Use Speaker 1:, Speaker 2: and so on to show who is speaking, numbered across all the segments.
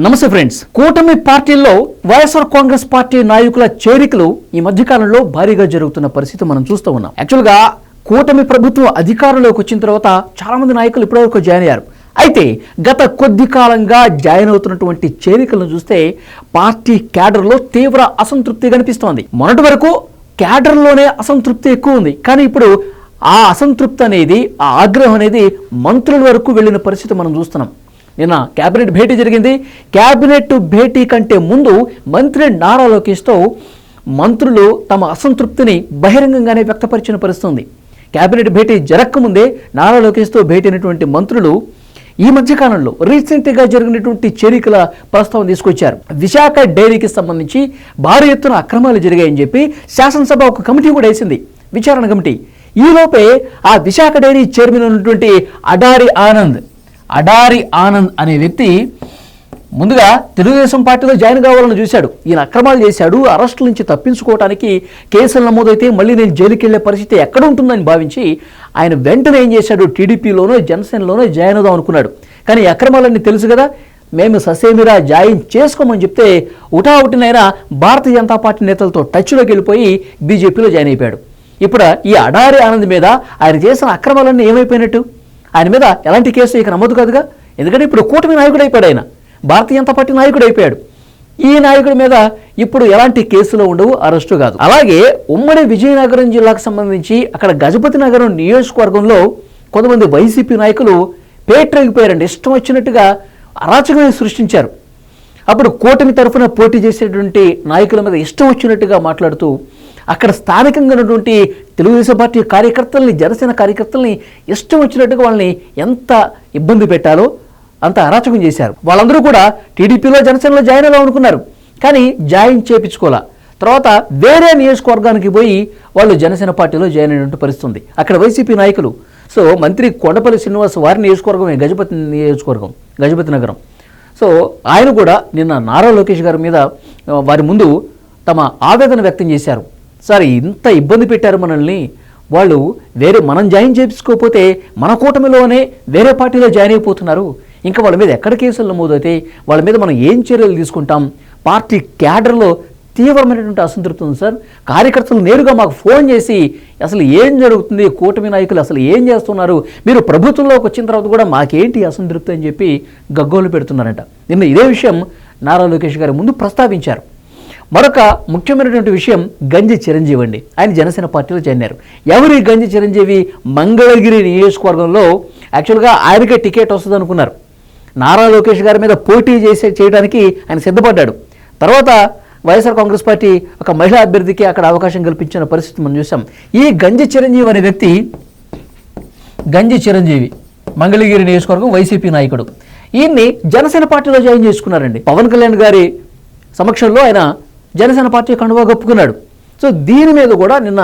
Speaker 1: నమస్తే ఫ్రెండ్స్. కూటమి పార్టీల్లో వైఎస్ఆర్ కాంగ్రెస్ పార్టీ నాయకుల చేరికలు ఈ మధ్యకాలంలో భారీగా జరుగుతున్న పరిస్థితి మనం చూస్తూ ఉన్నాం. యాక్చువల్గా కూటమి ప్రభుత్వం అధికారంలోకి వచ్చిన తర్వాత చాలా మంది నాయకులు ఇప్పటివరకు జాయిన్ అయ్యారు. అయితే గత కొద్ది కాలంగా జాయిన్ అవుతున్నటువంటి చేరికలను చూస్తే పార్టీ క్యాడర్లో తీవ్ర అసంతృప్తి కనిపిస్తోంది. మొన్నటి వరకు క్యాడర్లోనే అసంతృప్తి ఎక్కువ ఉంది. కానీ ఇప్పుడు ఆ అసంతృప్తి అనేది ఆ ఆగ్రహం అనేది మంత్రుల వరకు వెళ్ళిన పరిస్థితి మనం చూస్తున్నాం. నిన్న కేబినెట్ భేటీ జరిగింది. కేబినెట్ భేటీ కంటే ముందు మంత్రి నారా లోకేష్తో మంత్రులు తమ అసంతృప్తిని బహిరంగంగానే వ్యక్తపరిచిన పరిస్థితుంది. కేబినెట్ భేటీ జరగకముందే నారా లోకేష్తో భేటీ మంత్రులు ఈ మధ్య కాలంలో రీసెంట్గా జరిగినటువంటి చేరికల ప్రస్తావన తీసుకొచ్చారు. విశాఖ డైరీకి సంబంధించి భారీ ఎత్తున అక్రమాలు జరిగాయని చెప్పి శాసనసభ ఒక కమిటీ కూడా వేసింది. విచారణ కమిటీ. ఈలోపే ఆ విశాఖ డైరీ చైర్మన్ ఉన్నటువంటి అడారి ఆనంద్ అడారి ఆనంద్ అనే వ్యక్తి ముందుగా తెలుగుదేశం పార్టీలో జాయిన్ కావాలని చూశాడు. ఈయన అక్రమాలు చేశాడు అరెస్టుల నుంచి తప్పించుకోవడానికి కేసులు నమోదైతే మళ్ళీ నేను జైలుకి వెళ్ళే పరిస్థితి ఎక్కడ ఉంటుందని భావించి ఆయన వెంటనే ఏం చేశాడు? టీడీపీలోనో జనసేనలోనో జాయిన్ అవుదాం అనుకున్నాడు. కానీ అక్రమాలన్నీ తెలుసు కదా మేము ససేమిరా జాయిన్ చేసుకోమని చెప్తే ఉటా ఉటినైనా భారతీయ జనతా పార్టీ నేతలతో టచ్లోకి వెళ్ళిపోయి బీజేపీలో జాయిన్ అయిపోయాడు. ఇప్పుడు ఈ అడారి ఆనంద్ మీద ఆయన చేసిన అక్రమాలన్నీ ఏమైపోయినట్టు? ఆయన మీద ఎలాంటి కేసు ఇక నమోదు కాదుగా? ఎందుకంటే ఇప్పుడు కూటమి నాయకుడు అయిపోయాడు ఆయన. భారతీయ జనతా పార్టీ నాయకుడు అయిపోయాడు. ఈ నాయకుడి మీద ఇప్పుడు ఎలాంటి కేసులు ఉండవు అరెస్టు కాదు. అలాగే ఉమ్మడి విజయనగరం జిల్లాకు సంబంధించి అక్కడ గజపతి నగరం నియోజకవర్గంలో కొంతమంది వైసీపీ నాయకులు పేట్రెగిపోయారండి. ఇష్టం వచ్చినట్టుగా అరాచకమే సృష్టించారు. అప్పుడు కూటమి తరఫున పోటీ చేసేటువంటి నాయకుల మీద ఇష్టం వచ్చినట్టుగా మాట్లాడుతూ అక్కడ స్థానికంగా ఉన్నటువంటి తెలుగుదేశం పార్టీ కార్యకర్తల్ని జనసేన కార్యకర్తల్ని ఇష్టం వచ్చినట్టుగా వాళ్ళని ఎంత ఇబ్బంది పెట్టాలో అంత అరాచకం చేశారు. వాళ్ళందరూ కూడా టీడీపీలో జనసేనలో జాయిన్ అవ్వాలనుకున్నారు అనుకున్నారు. కానీ జాయిన్ చేపించుకోవాలా తర్వాత వేరే నియోజకవర్గానికి పోయి వాళ్ళు జనసేన పార్టీలో జాయిన్ అయినట్టు పరిస్థితుంది. అక్కడ వైసీపీ నాయకులు. సో మంత్రి కొండపల్లి శ్రీనివాస్ వారి నియోజకవర్గమే గజపతి నియోజకవర్గం గజపతి నగరం. సో ఆయన కూడా నిన్న నారా లోకేష్ గారి మీద వారి ముందు తమ ఆవేదన వ్యక్తం చేశారు. సార్ ఇంత ఇబ్బంది పెట్టారు మనల్ని. వాళ్ళు వేరే మనం జాయిన్ చేయించుకోకపోతే మన కూటమిలోనే వేరే పార్టీలో జాయిన్ అయిపోతున్నారు. ఇంకా వాళ్ళ మీద ఎక్కడ కేసులు నమోదైతే వాళ్ళ మీద మనం ఏం చర్యలు తీసుకుంటాం? పార్టీ క్యాడర్లో తీవ్రమైనటువంటి అసంతృప్తి ఉంది సార్. కార్యకర్తలు నేరుగా మాకు ఫోన్ చేసి అసలు ఏం జరుగుతుంది? కూటమి నాయకులు అసలు ఏం చేస్తున్నారు? మీరు ప్రభుత్వంలోకి వచ్చిన తర్వాత కూడా మాకేంటి అసంతృప్తి? అని చెప్పి గగ్గోలు పెడుతున్నారంట. నిన్న ఇదే విషయం నారా లోకేష్ గారి ముందు ప్రస్తావించారు. మరొక ముఖ్యమైనటువంటి విషయం గంజి చిరంజీవి అండి. ఆయన జనసేన పార్టీలో చేరారు ఎవరి గంజి చిరంజీవి? మంగళగిరి నియోజకవర్గంలో యాక్చువల్గా ఆయనకే టికెట్ వస్తుంది అనుకున్నారు. నారా లోకేష్ గారి మీద పోటీ చేసే చేయడానికి ఆయన సిద్ధపడ్డాడు. తర్వాత వైఎస్ఆర్ కాంగ్రెస్ పార్టీ ఒక మహిళా అభ్యర్థికి అక్కడ అవకాశం కల్పించిన పరిస్థితి మనం చూసాం. ఈ గంజి చిరంజీవి అనే వ్యక్తి గంజి చిరంజీవి మంగళగిరి నియోజకవర్గం వైసీపీ నాయకుడు. ఈయన్ని జనసేన పార్టీలో జాయిన్ చేసుకున్నారండి. పవన్ కళ్యాణ్ గారి సమక్షంలో ఆయన జనసేన పార్టీ కండువా కప్పుకున్నాడు. సో దీని మీద కూడా నిన్న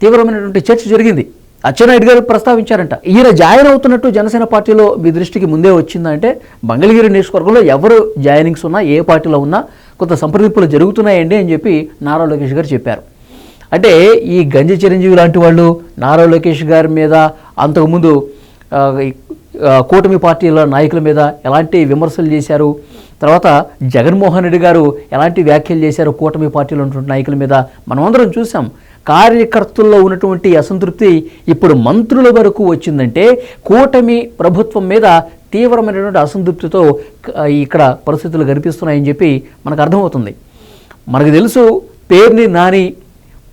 Speaker 1: తీవ్రమైనటువంటి చర్చ జరిగింది. అచ్చెన్నాయుడు గారు ప్రస్తావించారంట. ఈయన జాయిన్ అవుతున్నట్టు జనసేన పార్టీలో మీ దృష్టికి ముందే వచ్చిందంటే మంగళగిరి నియోజకవర్గంలో ఎవరు జాయినింగ్స్ ఉన్నా ఏ పార్టీలో ఉన్నా కొంత సంప్రదింపులు జరుగుతున్నాయండి అని చెప్పి నారా లోకేష్ గారు చెప్పారు. అంటే ఈ గంజి చిరంజీవి లాంటి వాళ్ళు నారా లోకేష్ గారి మీద అంతకుముందు కూటమి పార్టీల నాయకుల మీద ఎలాంటి విమర్శలు చేశారు? తర్వాత జగన్మోహన్ రెడ్డి గారు ఎలాంటి వ్యాఖ్యలు చేశారు? కూటమి పార్టీలో ఉన్నటువంటి నాయకుల మీద మనమందరం చూసాం కార్యకర్తల్లో ఉన్నటువంటి అసంతృప్తి ఇప్పుడు మంత్రుల వరకు వచ్చిందంటే కూటమి ప్రభుత్వం మీద తీవ్రమైనటువంటి అసంతృప్తితో ఇక్కడ పరిస్థితులు కనిపిస్తున్నాయని చెప్పి మనకు అర్థమవుతుంది. మనకు తెలుసు పేరుని నాని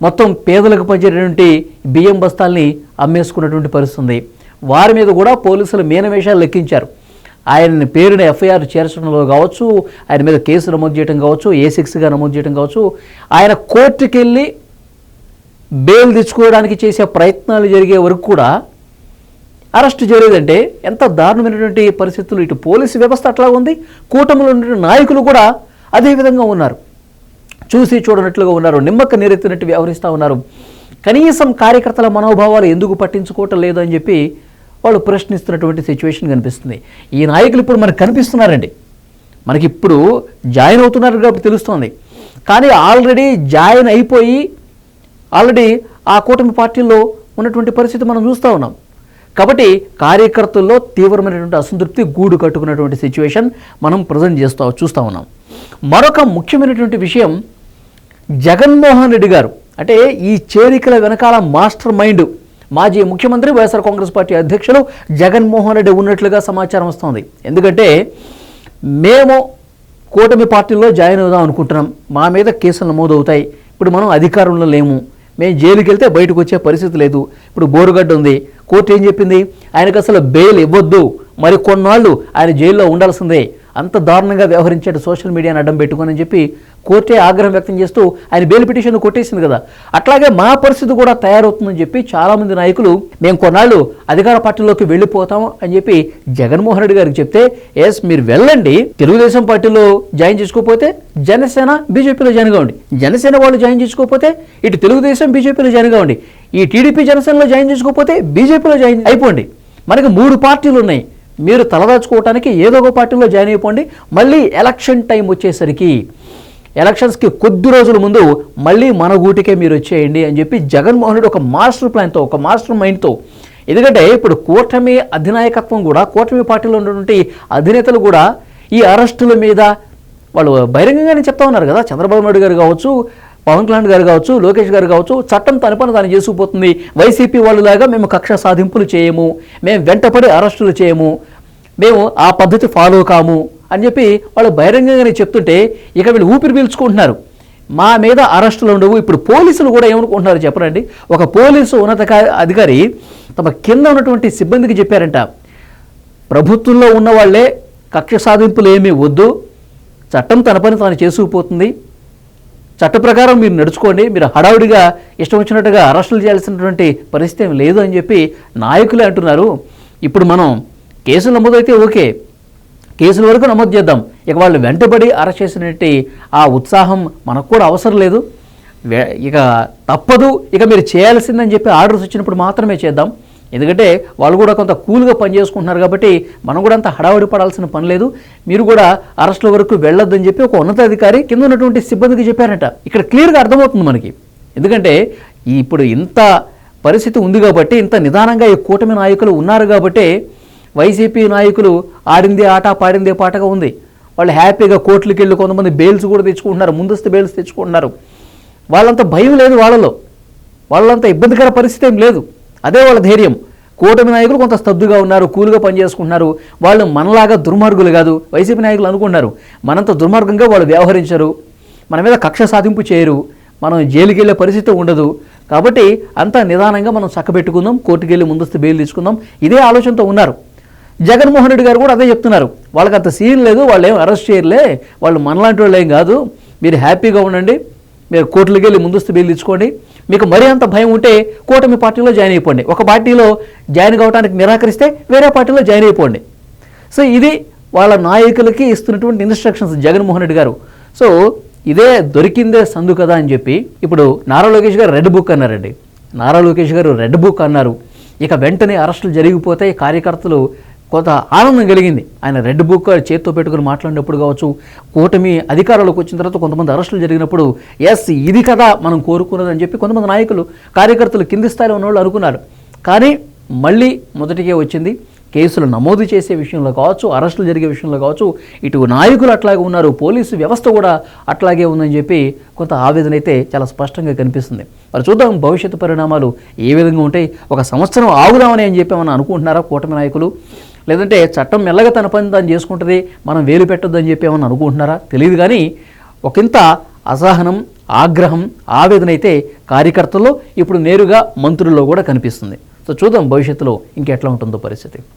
Speaker 1: మొత్తం పేదలకు పంచేటటువంటి బియ్యం బస్తాల్ని అమ్మేసుకున్నటువంటి పరిస్థితి ఉంది వారి మీద కూడా పోలీసులు మీనవేషాలు లెక్కించారు. ఆయన పేరుని ఎఫ్ఐఆర్ చేర్చడంలో కావచ్చు ఆయన మీద కేసు నమోదు చేయడం కావచ్చు ఏ సిక్స్గా నమోదు చేయడం కావచ్చు ఆయన కోర్టుకి వెళ్ళి బెయిల్ తెచ్చుకోవడానికి చేసే ప్రయత్నాలు జరిగే వరకు కూడా అరెస్ట్ జరిగేదంటే ఎంత దారుణమైనటువంటి పరిస్థితులు. ఇటు పోలీసు వ్యవస్థ అట్లా ఉంది కూటమిలో ఉన్న నాయకులు కూడా అదే విధంగా ఉన్నారు. చూసి చూడనట్లుగా ఉన్నారు నిమ్మక్క నీరెత్తినట్టు వ్యవహరిస్తూ ఉన్నారు. కనీసం కార్యకర్తల మనోభావాలు ఎందుకు పట్టించుకోవటం లేదు అని చెప్పి వాళ్ళు ప్రశ్నిస్తున్నటువంటి సిచ్యువేషన్ కనిపిస్తుంది. ఈ నాయకులు ఇప్పుడు మనకు కనిపిస్తున్నారండి. మనకి ఇప్పుడు జాయిన్ అవుతున్నారు కాబట్టి తెలుస్తోంది. కానీ ఆల్రెడీ జాయిన్ అయిపోయి ఆల్రెడీ ఆ కూటమి పార్టీలో ఉన్నటువంటి పరిస్థితి మనం చూస్తూ ఉన్నాం. కాబట్టి కార్యకర్తల్లో తీవ్రమైనటువంటి అసంతృప్తి గూడు కట్టుకున్నటువంటి సిచ్యువేషన్ మనం ప్రజెంట్ చేస్తూ చూస్తూ ఉన్నాం. మరొక ముఖ్యమైనటువంటి విషయం జగన్మోహన్ రెడ్డి గారు. అంటే ఈ చేరికల వెనకాల మాస్టర్ మైండ్ మాజీ ముఖ్యమంత్రి వైఎస్ఆర్ కాంగ్రెస్ పార్టీ అధ్యక్షులు జగన్మోహన్ రెడ్డి ఉన్నట్లుగా సమాచారం వస్తోంది. ఎందుకంటే మేము కూటమి పార్టీలో జాయిన్ అవుదాం అనుకుంటున్నాం. మా మీద కేసులు నమోదవుతాయి. ఇప్పుడు మనం అధికారంలో లేము. మేము జైలుకి వెళ్తే బయటకు వచ్చే పరిస్థితి లేదు. ఇప్పుడు బోరుగడ్డ ఉంది. కోర్టు ఏం చెప్పింది? ఆయనకు అసలు బెయిల్ ఇవ్వద్దు. మరి కొన్నాళ్ళు ఆయన జైల్లో ఉండాల్సిందే. అంత దారుణంగా వ్యవహరించాడు సోషల్ మీడియాని అడ్డం పెట్టుకోనని చెప్పి కోర్టే ఆగ్రహం వ్యక్తం చేస్తూ ఆయన బెయిల్ పిటిషన్ కొట్టేసింది కదా. అట్లాగే మా పరిస్థితి కూడా తయారవుతుందని చెప్పి చాలామంది నాయకులు మేము కొన్నాళ్ళు అధికార పార్టీలోకి వెళ్ళిపోతాం అని చెప్పి జగన్మోహన్ రెడ్డి గారికి చెప్తే ఎస్ మీరు వెళ్ళండి. తెలుగుదేశం పార్టీలో జాయిన్ చేసుకోకపోతే జనసేన బీజేపీలో జాయిన్ కావండి జనసేన వాళ్ళు జాయిన్ చేసుకోకపోతే ఇటు తెలుగుదేశం బీజేపీలో జాయిన్ కావండి ఈ టీడీపీ జనసేనలో జాయిన్ చేసుకోకపోతే బీజేపీలో జాయిన్ అయిపోండి. మనకి మూడు పార్టీలు ఉన్నాయి. మీరు తలదాచుకోవటానికి ఏదో ఒక పార్టీలో జాయిన్ అయిపోండి. మళ్ళీ ఎలక్షన్ టైం వచ్చేసరికి ఎలక్షన్స్కి కొద్ది రోజుల ముందు మళ్ళీ మన గూటికే మీరు వచ్చేయండి అని చెప్పి జగన్మోహన్ రెడ్డి ఒక మాస్టర్ ప్లాన్తో ఒక మాస్టర్ మైండ్తో ఎందుకంటే ఇప్పుడు కూటమి అధినాయకత్వం కూడా కూటమి పార్టీలో ఉన్నటువంటి అధినేతలు కూడా ఈ అరెస్టుల మీద వాళ్ళు బహిరంగంగానే చెప్తా ఉన్నారు కదా. చంద్రబాబు నాయుడు గారు కావచ్చు పవన్ కళ్యాణ్ గారు కావచ్చు లోకేష్ గారు కావచ్చు చట్టం తన పని తాను చేసుకుపోతుంది. వైసీపీ వాళ్ళలాగా మేము కక్ష సాధింపులు చేయము మేము వెంటపడి అరెస్టులు చేయము మేము ఆ పద్ధతి ఫాలో కాము. అని చెప్పి వాళ్ళు బహిరంగంగానే చెప్తుంటే ఇక వీళ్ళు ఊపిరి పీల్చుకుంటున్నారు. మా మీద అరెస్టులు ఉండవు. ఇప్పుడు పోలీసులు కూడా ఏమనుకుంటున్నారు చెప్పరండి ఒక పోలీసు ఉన్నత అధికారి తమ కింద ఉన్నటువంటి సిబ్బందికి చెప్పారంట. ప్రభుత్వంలో ఉన్న వాళ్ళే కక్ష సాధింపులు ఏమీ వద్దు. చట్టం తన పని తాను చేసుకుపోతుంది. చట్ట ప్రకారం మీరు నడుచుకోండి. మీరు హడావుడిగా ఇష్టం వచ్చినట్టుగా అరెస్టులు చేయాల్సినటువంటి పరిస్థితి ఏం లేదు అని చెప్పి నాయకులే అంటున్నారు. ఇప్పుడు మనం కేసు నమోదైతే ఓకే. కేసుల వరకు నమోదు చేద్దాం. ఇక వాళ్ళు వెంటబడి అరెస్ట్ చేసినట్టు ఆ ఉత్సాహం మనకు కూడా అవసరం లేదు. వే- ఇక తప్పదు. ఇక మీరు చేయాల్సిందని చెప్పి ఆర్డర్స్ వచ్చినప్పుడు మాత్రమే చేద్దాం. ఎందుకంటే వాళ్ళు కూడా కొంత కూల్గా పనిచేసుకుంటున్నారు కాబట్టి మనం కూడా అంత హడావుడి పడాల్సిన పని లేదు. మీరు కూడా అరెస్టుల వరకు వెళ్ళొద్దని చెప్పి ఒక ఉన్నతాధికారి కింద ఉన్నటువంటి సిబ్బందికి చెప్పారట. ఇక్కడ క్లియర్గా అర్థమవుతుంది మనకి. ఎందుకంటే ఇప్పుడు ఇంత పరిస్థితి ఉంది కాబట్టి ఇంత నిదానంగా ఈ కూటమి నాయకులు ఉన్నారు కాబట్టి వైసీపీ నాయకులు ఆడిందే ఆట పాడిందే పాటగా ఉంది. వాళ్ళు హ్యాపీగా కోర్టులకు వెళ్ళి కొంతమంది బెయిల్స్ కూడా తెచ్చుకుంటున్నారు ముందస్తు బెయిల్స్ తెచ్చుకుంటున్నారు. వాళ్ళంత భయం లేదు వాళ్ళలో. వాళ్ళంత ఇబ్బందికర పరిస్థితి ఏం లేదు. అదే వాళ్ళ ధైర్యం. కూటమి నాయకులు కొంత స్తబ్దుగా ఉన్నారు కూలుగా పనిచేసుకుంటున్నారు. వాళ్ళు మనలాగా దుర్మార్గులు కాదు. వైసీపీ నాయకులు అనుకున్నారు మనంత దుర్మార్గంగా వాళ్ళు వ్యవహరించరు. మన మీద కక్ష సాధింపు చేయరు. మనం జైలుకి వెళ్ళే పరిస్థితి ఉండదు. కాబట్టి అంతా నిదానంగా మనం చక్కబెట్టుకుందాం కోర్టుకు వెళ్ళి ముందస్తు బెయిల్ తీసుకుందాం. ఇదే ఆలోచనతో ఉన్నారు. జగన్మోహన్ రెడ్డి గారు కూడా అదే చెప్తున్నారు. వాళ్ళకి అంత సీన్ లేదు వాళ్ళు ఏం అరెస్ట్ చేయరులే వాళ్ళు మనలాంటి వాళ్ళు ఏం కాదు. మీరు హ్యాపీగా ఉండండి మీరు కోర్టులకు వెళ్ళి ముందస్తు బిల్లు ఇచ్చుకోండి. మీకు మరీ అంత భయం ఉంటే కూటమి పార్టీలో జాయిన్ అయిపోండి. ఒక పార్టీలో జాయిన్ కావడానికి నిరాకరిస్తే వేరే పార్టీలో జాయిన్ అయిపోండి. సో ఇది వాళ్ళ నాయకులకి ఇస్తున్నటువంటి ఇన్స్ట్రక్షన్స్ జగన్మోహన్ రెడ్డి గారు. సో ఇదే దొరికిందే సందు కదా అని చెప్పి ఇప్పుడు నారా లోకేష్ గారు రెడ్ బుక్ అన్నారండి. నారా లోకేష్ గారు రెడ్ బుక్ అన్నారు. ఇక వెంటనే అరెస్టులు జరిగిపోతే కార్యకర్తలు కొంత ఆనందం కలిగింది. ఆయన రెడ్ బుక్ చేత్తో పెట్టుకుని మాట్లాడినప్పుడు కావచ్చు కూటమి అధికారంలోకి వచ్చిన తర్వాత కొంతమంది అరెస్టులు జరిగినప్పుడు ఎస్ ఇది కదా మనం కోరుకున్నదని చెప్పి కొంతమంది నాయకులు కార్యకర్తలు కింది స్థాయిలో ఉన్నవాళ్ళు అనుకున్నారు. కానీ మళ్ళీ మొదటికే వచ్చింది కేసులు నమోదు చేసే విషయంలో కావచ్చు అరెస్టులు జరిగే విషయంలో కావచ్చు ఇటు నాయకులు అట్లాగే ఉన్నారు పోలీసు వ్యవస్థ కూడా అట్లాగే ఉందని చెప్పి కొంత ఆవేదన అయితే చాలా స్పష్టంగా కనిపిస్తుంది. మరి చూద్దాం భవిష్యత్తు పరిణామాలు ఏ విధంగా ఉంటాయి ఒక సంవత్సరం ఆగుదామని అని చెప్పి మనం అనుకుంటున్నారా కూటమి నాయకులు? లేదంటే చట్టం మెల్లగా తన పని దాన్ని చేసుకుంటుంది మనం వేలు పెట్టొద్దని చెప్పి ఏమన్నా అనుకుంటున్నారా? తెలియదు కానీ ఒకంత అసహనం ఆగ్రహం ఆవేదన అయితే కార్యకర్తల్లో ఇప్పుడు నేరుగా మంత్రుల్లో కూడా కనిపిస్తుంది. సో చూద్దాం భవిష్యత్తులో ఇంకెట్లా ఉంటుందో పరిస్థితి.